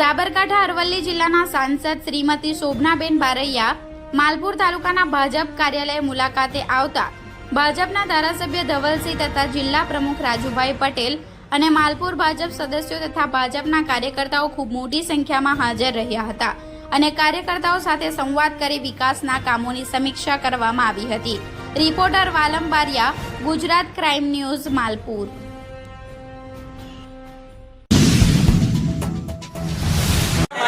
સાબરકાંઠા, અરવલ્લી જિલ્લાના સાંસદ શ્રીમતી શોભનાબેન બારૈયા માલપુર તાલુકાના ભાજપ કાર્યાલય મુલાકાતે આવતા ભાજપના ધારાસભ્ય ધવલસિંહ તથા જિલ્લા પ્રમુખ રાજુભાઈ પટેલ અને માલપુર ભાજપ સદસ્યો તથા ભાજપના કાર્યકર્તાઓ ખૂબ મોટી સંખ્યામાં હાજર રહ્યા હતા અને કાર્યકર્તાઓ સાથે સંવાદ કરી વિકાસના કામોની સમીક્ષા કરવામાં આવી હતી. Reporter Valam Bariya, Gujarat crime news, Malpur.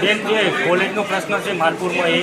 બેન જે કોલેજનો પ્રશ્ન છે માલપુરમાં એ.